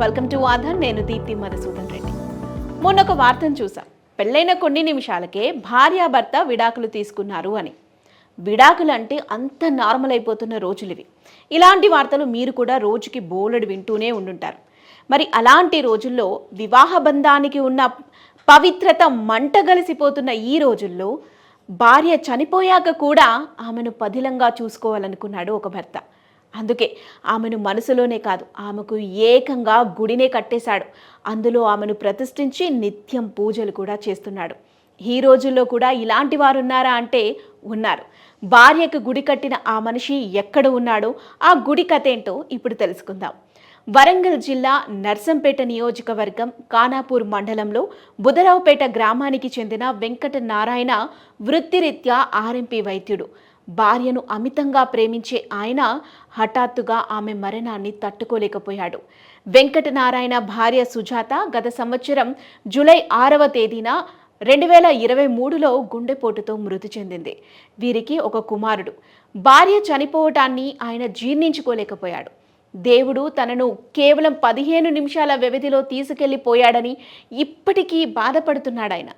Welcome to Aadhaar నేను దీప్తి మధుసూదన్ రెడ్డి. మొన్న ఒక వార్తను చూసాం పెళ్ళైన కొన్ని నిమిషాలకే భార్యాభర్త విడాకులు తీసుకున్నారు అని. విడాకులు అంటే అంత నార్మల్ అయిపోతున్న రోజులు ఇవి ఇలాంటి వార్తలు మీరు కూడా రోజుకి బోలెడు వింటూనే ఉండుంటారు. మరి అలాంటి రోజుల్లో వివాహ బంధానికి ఉన్న పవిత్రత మంటగలిసిపోతున్న ఈ రోజుల్లో భార్య చనిపోయాక కూడా ఆమెను పదిలంగా చూసుకోవాలనుకున్నాడు ఒక భర్త. అందుకే ఆమెను మనసులోనే కాదు ఆమెకు ఏకంగా గుడినే కట్టేశాడు. అందులో ఆమెను ప్రతిష్ఠించి నిత్యం పూజలు కూడా చేస్తున్నాడు. ఈ రోజుల్లో కూడా ఇలాంటి వారు ఉన్నారా అంటే ఉన్నారు. భార్యకు గుడి కట్టిన ఆ మనిషి ఎక్కడ ఉన్నాడో ఆ గుడి కథ ఏంటో ఇప్పుడు తెలుసుకుందాం. వరంగల్ జిల్లా నర్సంపేట నియోజకవర్గం కానాపూర్ మండలంలో బుధరావుపేట గ్రామానికి చెందిన వెంకట నారాయణ వృత్తిరీత్యా ఆర్ఎంపీ వైద్యుడు. భార్యను అమితంగా ప్రేమించే ఆయన హఠాత్తుగా ఆమె మరణాన్ని తట్టుకోలేకపోయాడు. వెంకటనారాయణ భార్య సుజాత గత సంవత్సరం జూలై ఆరవ తేదీన రెండు వేల ఇరవై మూడులో గుండెపోటుతో మృతి చెందింది. వీరికి ఒక కుమారుడు. భార్య చనిపోవటాన్ని ఆయన జీర్ణించుకోలేకపోయాడు. దేవుడు తనను కేవలం పదిహేను నిమిషాల వ్యవధిలో తీసుకెళ్ళిపోయాడని ఇప్పటికీ బాధపడుతున్నాడు ఆయన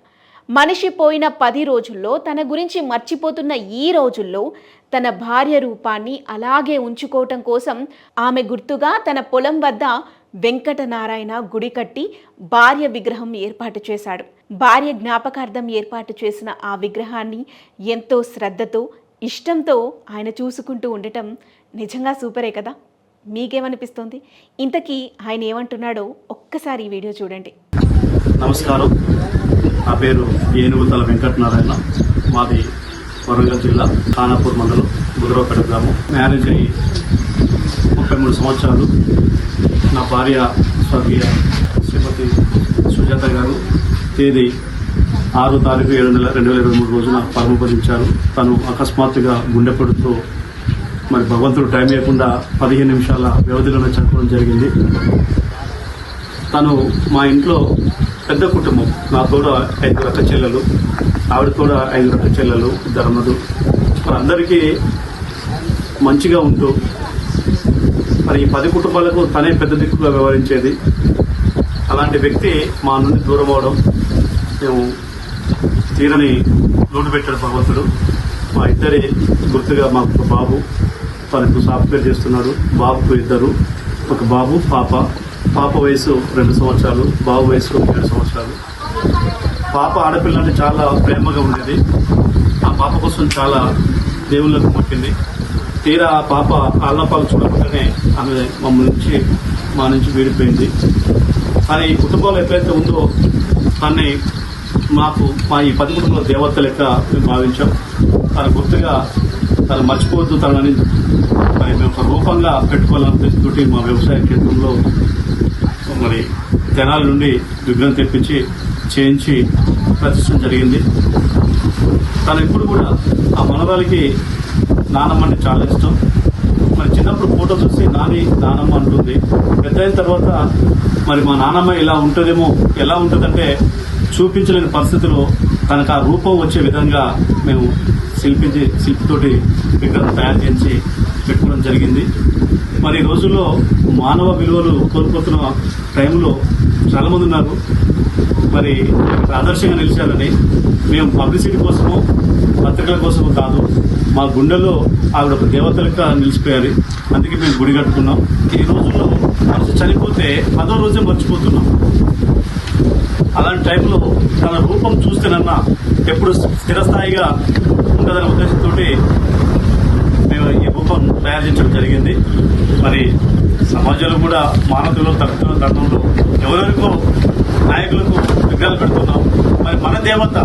మనిషి పోయిన పది రోజుల్లో తన గురించి మర్చిపోతున్న ఈ రోజుల్లో తన భార్య రూపాన్ని అలాగే ఉంచుకోవటం కోసం ఆమె గుర్తుగా తన పొలం వద్ద వెంకటనారాయణ గుడి కట్టి భార్య విగ్రహం ఏర్పాటు చేశాడు. భార్య జ్ఞాపకార్థం ఏర్పాటు చేసిన ఆ విగ్రహాన్ని ఎంతో శ్రద్ధతో ఇష్టంతో ఆయన చూసుకుంటూ ఉండటం నిజంగా సూపరే కదా? మీకేమనిపిస్తుంది? ఇంతకీ ఆయన ఏమంటున్నాడో ఒక్కసారి ఈ వీడియో చూడండి. నమస్కారం. నా పేరు ఏనుగుతల వెంకటనారాయణ. మాది వరంగల్ జిల్లా ఖానాపూర్ మండలం బుధరావుపేట గ్రామం. మ్యారేజ్ అయ్యి ముప్పై మూడు సంవత్సరాలు. నా భార్య స్వర్గీయ శ్రీమతి సుజాత గారు తేదీ ఆరు తారీఖు ఏడు నెల రెండు వేల ఇరవై మూడు రోజున పరమపదించారు. తను అకస్మాత్తుగా గుండెపోటుతో మరి భగవంతుడు టైం లేకుండా పదిహేను నిమిషాల వ్యవధిలోనే చనిపోవడం జరిగింది. తను మా ఇంట్లో పెద్ద కుటుంబం. నా తోడ ఐదు అక్క చెల్లెలు ఆవిడ కూడా ఐదుగురు అక్క చెల్లెలు ఇద్దరు అన్నలు. అందరికీ మంచిగా ఉంటూ మరి ఈ పది కుటుంబాలకు తనే పెద్ద దిక్కుగా వ్యవహరించేది. అలాంటి వ్యక్తి మా నుండి దూరం అవడం మేము తీరని లోటు పెట్టాడు భగవంతుడు. మా ఇద్దరి గుర్తుగా మాకు ఒక బాబు తనకు సాఫ్ట్వేర్ చేస్తున్నాడు. బాబుకు ఇద్దరు ఒక బాబు పాప. పాప వయసు రెండు సంవత్సరాలు బాబు వయసు ఏడు సంవత్సరాలు. పాప ఆడపిల్ల అంటే చాలా ప్రేమగా ఉండేది. ఆ పాప కోసం చాలా దేవుళ్ళకు మొక్కింది. తీరా ఆ పాప ఆళ్ళపాలు చూడకుండానే ఆమె మమ్మల్ని నుంచి మా నుంచి వీడిపోయింది. కానీ ఈ కుటుంబంలో ఎప్పుడైతే ఉందో దాన్ని మాకు మా ఈ పది దేవత లెక్క మేము భావించాం. తన గుర్తుగా తను మర్చిపోవద్దు తనని మరి మేము ఒక రూపంగా పెట్టుకోవాలనే ఉద్దేశంతో మా వ్యవసాయ క్షేత్రంలో. మరి తెనాల నుండి విగ్రహం తెప్పించి చేయించి ప్రతిష్టం జరిగింది. తను ఇప్పుడు కూడా ఆ మనవరాలికి నానమ్మ అంటే చాలా ఇష్టం. మరి చిన్నప్పుడు ఫోటో చూసి నాని నానమ్మ అంటుంది. పెద్ద అయిన తర్వాత మరి మా నానమ్మ ఇలా ఉంటుందేమో ఎలా ఉంటుందంటే చూపించలేని పరిస్థితిలో తనకు ఆ రూపం వచ్చే విధంగా మేము శిల్పించి శిల్పితోటి విగ్రహం తయారు చేసి పెట్టుకోవడం జరిగింది. మరి ఈ రోజుల్లో మానవ విలువలు కోల్పోతున్న టైంలో చాలామంది ఉన్నారు. మరి ఆదర్శంగా నిలిచారని మేము పబ్లిసిటీ కోసము పత్రికల కోసము కాదు మా గుండెలో ఆవిడ ఒక దేవతలుగా నిలిచిపోయారు. అందుకే మేము గుడి కట్టుకున్నాం. ఈ రోజుల్లో మనసు చనిపోతే పదో రోజే మర్చిపోతున్నాం. అలాంటి టైంలో తన రూపం చూస్తేనన్నా ఎప్పుడు స్థిరస్థాయిగా ఉండదని ఉద్దేశంతో మేము ఈ రూపం తయారు చేయడం జరిగింది. మరి సమాజంలో కూడా మానవులు తగ్గుతున్న తరుణంలో ఎవరెవరికో నాయకులకు విగ్రహాలు పెడుతున్నాం. మరి మన దేవత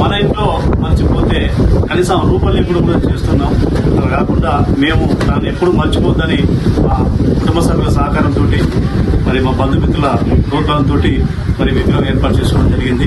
మన ఇంట్లో మర్చిపోతే కనీసం రూపం లేకుండా కూడా చేస్తున్నాం. అలా కాకుండా మేము దాన్ని ఎప్పుడు మర్చిపోద్దని మా కుటుంబ సభ్యుల సహకారంతో మరి మా బంధుమిత్రుల ప్రోత్సాహంతో మరి విగ్రహం ఏర్పాటు చేసుకోవడం జరిగింది.